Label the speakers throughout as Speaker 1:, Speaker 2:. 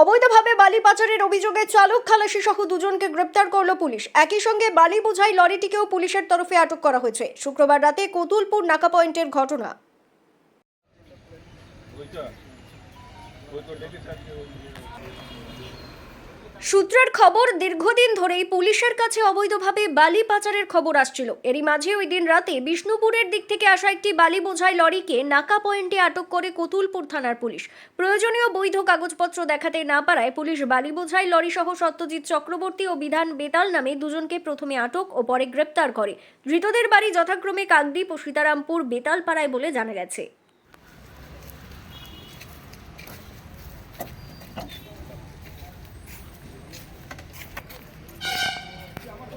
Speaker 1: অবৈধভাবে বালি পাচারের অভিযোগে চালক, খালাসি সহ দুজনকে গ্রেপ্তার করল পুলিশ। একই সঙ্গে বালি বোঝাই লরিটিকেও পুলিশের তরফে আটক করা হয়েছে। শুক্রবার রাতে কতুলপুর নাকা পয়েন্টের ঘটনা।
Speaker 2: ওইটা, ওই তো
Speaker 1: সূত্রের খবর, দীর্ঘদিন ধরেই পুলিশের কাছে অবৈধভাবে বালি পাচারের খবর আসছিল। এরই মাঝে ওই দিন রাতে বিষ্ণুপুরের দিক থেকে আসা একটি বালি বোঝাই লরিকে নাকা পয়েন্টে আটক করে কতুলপুর থানার পুলিশ। প্রয়োজনীয় বৈধ কাগজপত্র দেখাতে না পারায় পুলিশ বালি বোঝাই লরি সহ সত্যজিৎ চক্রবর্তী ও বিধান বেতাল নামে দুজনকে প্রথমে আটক ও পরে গ্রেপ্তার করে। ধৃতদের বাড়ি যথাক্রমে কাকদ্বীপ ও সীতারামপুর বেতালপাড়ায় বলে জানা গেছে।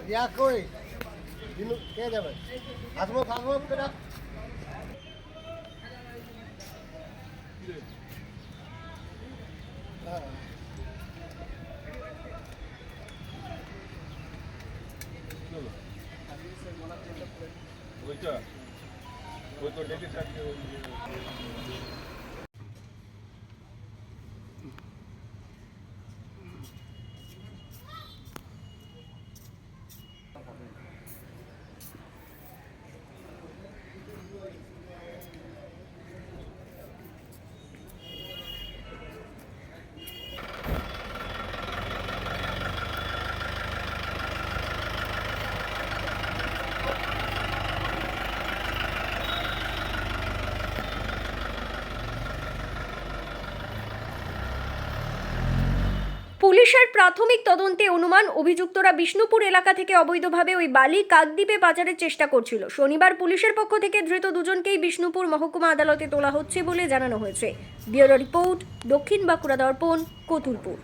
Speaker 3: দিয়া কই দিনু কে যাবে? আসব আসব কেটা
Speaker 2: ওইটা ওই তো ডেকেছে আজকে
Speaker 1: পুলিশের প্রাথমিক তদন্তে অনুমান অভিযুক্তরা বিষ্ণুপুর এলাকা থেকে অবৈধভাবে ওই বালি কাকদ্বীপে পাচারের চেষ্টা করছিল। শনিবার পুলিশের পক্ষ থেকে ধৃত দুজনকেই বিষ্ণুপুর মহকুমা আদালতে তোলা হচ্ছে বলে জানানো হয়েছে। ব্যুরো রিপোর্ট, দক্ষিণ বাঁকুড়া দর্পণ, কতুলপুর।